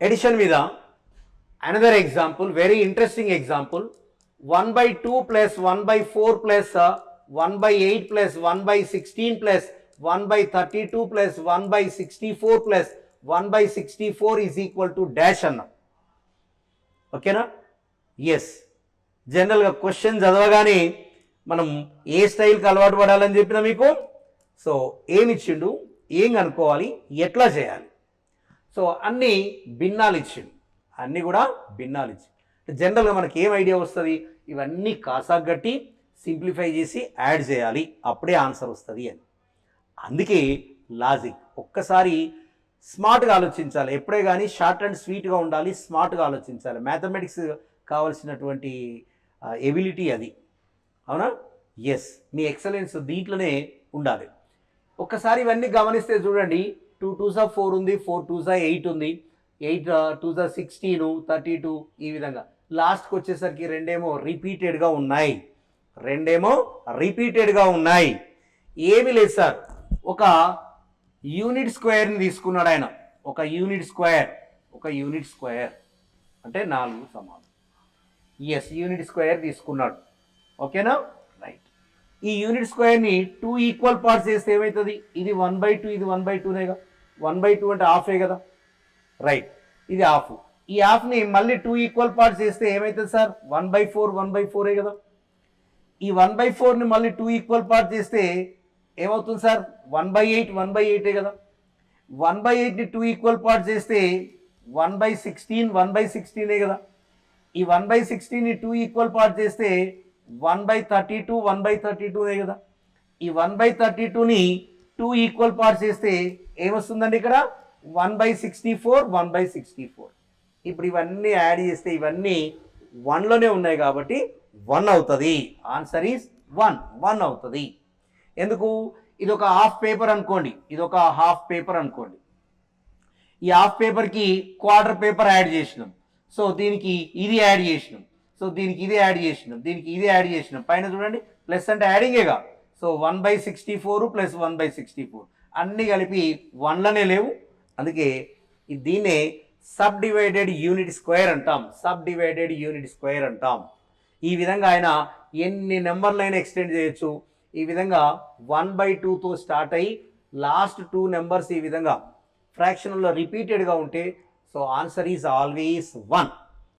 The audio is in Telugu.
ఎడిషన్ మీద another example very interesting example one by two plus one by four plus one by eight plus one by sixteen plus one by thirty two plus one by sixty four plus one by sixty four is equal to dash అన్నాం ఓకేనా ఎస్ జనరల్గా క్వశ్చన్ చదవగానే మనం ఏ స్టైల్కి అలవాటు పడాలని చెప్పిన మీకు? సో ఏమిచ్చిండు ఏం కనుక్కోవాలి? ఎట్లా చేయాలి? సో అన్నీ భిన్నాలు ఇచ్చిండు. అన్నీ కూడా భిన్నాలు ఇచ్చి జనరల్గా మనకి ఏం ఐడియా వస్తుంది? ఇవన్నీ కాసాగట్టి సింప్లిఫై చేసి యాడ్ చేయాలి. అప్పుడే ఆన్సర్ వస్తుంది అని. అందుకే లాజిక్ ఒక్కసారి స్మార్ట్గా ఆలోచించాలి. ఎప్పుడే కానీ షార్ట్ అండ్ స్వీట్గా ఉండాలి స్మార్ట్గా ఆలోచించాలి. మ్యాథమెటిక్స్ కావాల్సినటువంటి ఎబిలిటీ అది. అవునా? ఎస్ మీ ఎక్సలెన్స్ దీంట్లోనే ఉండాలి. ఒక్కసారి ఇవన్నీ గమనిస్తే చూడండి. టూ టూ సా ఫోర్ ఉంది ఫోర్ టూ సా ఎయిట్ ఉంది. Eight two's sixteen thirty two ఈ విధంగా. లాస్ట్కి వచ్చేసరికి రెండేమో రిపీటెడ్గా ఉన్నాయి. రెండేమో రిపీటెడ్గా ఉన్నాయి. ఏమీ లేదు సార్. ఒక యూనిట్ స్క్వేర్ని తీసుకున్నాడు ఆయన. ఒక యూనిట్ స్క్వేర్. ఒక యూనిట్ స్క్వేర్. అంటే నాలుగు సమానం. ఎస్ యూనిట్ స్క్వేర్ తీసుకున్నాడు. ఓకేనా? రైట్ ఈ యూనిట్ స్క్వేర్ని టూ ఈక్వల్ పార్ట్స్ చేస్తే ఏమవుతుంది ఇది వన్ బై టూ ఇది వన్ బై టూనేగా వన్ బై టూ అంటే హాఫే కదా. రైట్ ఇది హాఫ్ ఈ హాఫ్ని మళ్ళీ టూ ఈక్వల్ పార్ట్స్ చేస్తే ఏమవుతుంది sir? One by four one by ఫోరే కదా. ఈ వన్ బై ఫోర్ని మళ్ళీ టూ ఈక్వల్ పార్ట్ చేస్తే ఏమవుతుంది sir? One by eight one by ఎయిటే కదా. వన్ బై ఎయిట్ని టూ ఈక్వల్ పార్ట్ చేస్తే one by sixteen one by సిక్స్టీనే కదా. ఈ వన్ బై సిక్స్టీన్ని టూ ఈక్వల్ పార్ట్ చేస్తే one by thirty two one by thirty టూనే కదా. ఈ వన్ బై థర్టీ టూని టూ ఈక్వల్ పార్ట్స్ చేస్తే ఏమొస్తుందండి ఇక్కడ? One by sixty four one by sixty four. ఇప్పుడు ఇవన్నీ యాడ్ చేస్తే ఇవన్నీ వన్లోనే ఉన్నాయి కాబట్టి వన్ అవుతుంది. ఆన్సర్ ఈజ్ వన్ వన్ అవుతుంది. ఎందుకు? ఇది ఒక హాఫ్ పేపర్ అనుకోండి. ఇది ఒక హాఫ్ పేపర్ అనుకోండి. ఈ హాఫ్ పేపర్కి క్వార్టర్ పేపర్ యాడ్ చేసినాం. సో దీనికి ఇది యాడ్ చేసినాం. సో దీనికి ఇది యాడ్ చేసినాం. దీనికి ఇది యాడ్ చేసినాం. పైన చూడండి ప్లస్ అంటే యాడింగేగా so one by sixty four plus one by sixty four అన్నీ కలిపి వన్లోనే లేవు. అందుకే దీన్నే సబ్ డివైడెడ్ యూనిట్ స్క్వేర్ అంటాం. సబ్ డివైడెడ్ యూనిట్ స్క్వేర్ అంటాం. ఈ విధంగా ఆయన ఎన్ని నెంబర్లైనా ఎక్స్టెండ్ చేయొచ్చు. ఈ విధంగా వన్ బై టూతో స్టార్ట్ అయ్యి లాస్ట్ టూ నెంబర్స్ ఈ విధంగా ఫ్రాక్షన్లో రిపీటెడ్గా ఉంటే so answer is always one